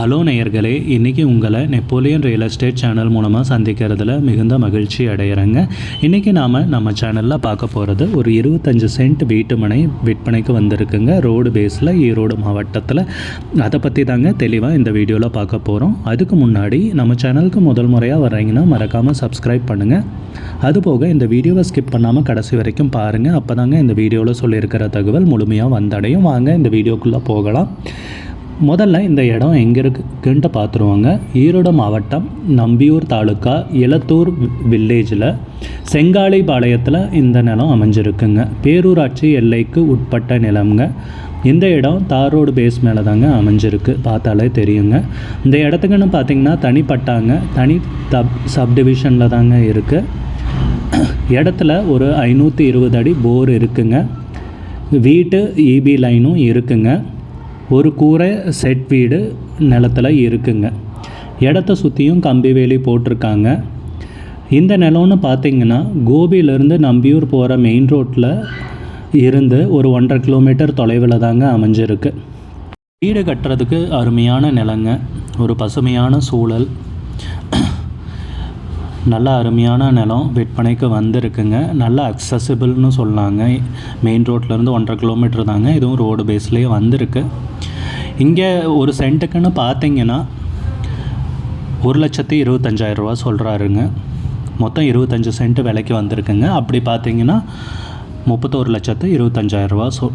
Hello நேயர்களே இன்றைக்கி உங்களை நெப்போலியன் ரியல் எஸ்டேட் சேனல் மூலமாக சந்திக்கிறதுல மிகுந்த மகிழ்ச்சி அடைகிறேங்க இன்றைக்கி நாம் நம்ம சேனலில் பார்க்க போகிறது ஒரு இருபத்தஞ்சு சென்ட் வீட்டு மனை விற்பனைக்கு வந்திருக்குங்க. ரோடு பேஸில் ஈரோடு மாவட்டத்தில். அதை பற்றி தாங்க தெளிவாக இந்த வீடியோவில் பார்க்க போகிறோம் அதுக்கு முன்னாடி நம்ம சேனலுக்கு முதல் முறையாக வர்றீங்கன்னா மறக்காமல் சப்ஸ்கிரைப் பண்ணுங்கள் அதுபோக இந்த வீடியோவை ஸ்கிப் பண்ணாமல் கடைசி வரைக்கும் பாருங்கள் அப்போ தாங்க இந்த வீடியோவில் சொல்லியிருக்கிற தகவல் முழுமையாக வந்தடையும். வாங்க இந்த வீடியோக்குள்ளே போகலாம். முதல்ல இந்த இடம் எங்கே இருக்குன்ட்டு பார்த்துருவாங்க ஈரோடு மாவட்டம் நம்பியூர் தாலுக்கா இலத்தூர் வில்லேஜில் செங்காலைபாளையத்தில் இந்த நிலம் அமைஞ்சிருக்குங்க. பேரூராட்சி எல்லைக்கு உட்பட்ட நிலம்ங்க. இந்த இடம் தார் ரோடு பேஸ் மேலே தாங்க அமைஞ்சிருக்கு. பார்த்தாலே தெரியுங்க. இந்த இடத்துக்குன்னு பார்த்தீங்கன்னா தனிப்பட்டாங்க. தனி தப் சப்டிவிஷனில் தாங்க இருக்குது இடத்துல ஒரு ஐநூற்றி இருபது அடி போர் இருக்குங்க. வீட்டு இபி லைனும் இருக்குங்க. ஒரு கூரை செட் வீடு நிலத்தில் இருக்குங்க. இடத்த சுற்றியும் கம்பி வேலி போட்டிருக்காங்க. இந்த நிலம்னு பார்த்தீங்கன்னா கோபியிலேருந்து நம்பியூர் போகிற மெயின் ரோட்டில் இருந்து ஒரு ஒன்றரை கிலோமீட்டர் தொலைவில் தாங்க அமைஞ்சிருக்கு. வீடு கட்டுறதுக்கு அருமையான நிலங்க. ஒரு பசுமையான சூழல். நல்ல அருமையான நிலம் விற்பனைக்கு வந்திருக்குங்க. நல்ல அக்சசிபிள்னு சொன்னாங்க. மெயின் ரோட்லேருந்து ஒன்றரை கிலோமீட்டர் தாங்க. இதுவும் ரோடு பேஸ்லேயே வந்திருக்கு. இங்கே ஒரு சென்ட்டுக்குன்னு பார்த்தீங்கன்னா ஒரு லட்சத்தி இருபத்தஞ்சாயிரம் ரூபா சொல்கிறாருங்க மொத்தம் இருபத்தஞ்சி சென்ட் விலைக்கு வந்திருக்குங்க. அப்படி பார்த்தீங்கன்னா முப்பத்தோரு லட்சத்து இருபத்தஞ்சாயிரம் ரூபா சொ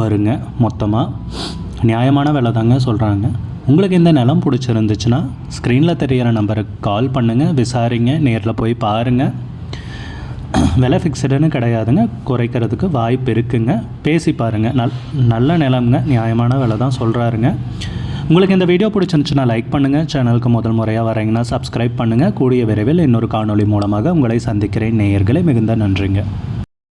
வருங்க மொத்தமாக நியாயமான விலை தாங்க சொல்கிறாங்க உங்களுக்கு இந்த நிலம் பிடிச்சிருந்துச்சுன்னா ஸ்க்ரீனில் தெரிகிற நம்பருக்கு கால் பண்ணுங்கள் விசாரிங்க நேரில் போய் பாருங்கள் விலை ஃபிக்ஸடுன்னு கிடையாதுங்க. குறைக்கிறதுக்கு வாய்ப்பு இருக்குங்க. பேசி பாருங்கள் நல் நல்ல நிலம்ங்க. நியாயமான விலை தான் சொல்கிறாருங்க உங்களுக்கு இந்த வீடியோ பிடிச்சிருந்துச்சுன்னா லைக் பண்ணுங்கள் சேனலுக்கு முதல் முறையாக வரீங்கன்னா சப்ஸ்கிரைப் பண்ணுங்கள் கூடிய விரைவில் இன்னொரு காணொளி மூலமாக உங்களை சந்திக்கிறேன். நேயர்களே மிகுந்த நன்றிங்க.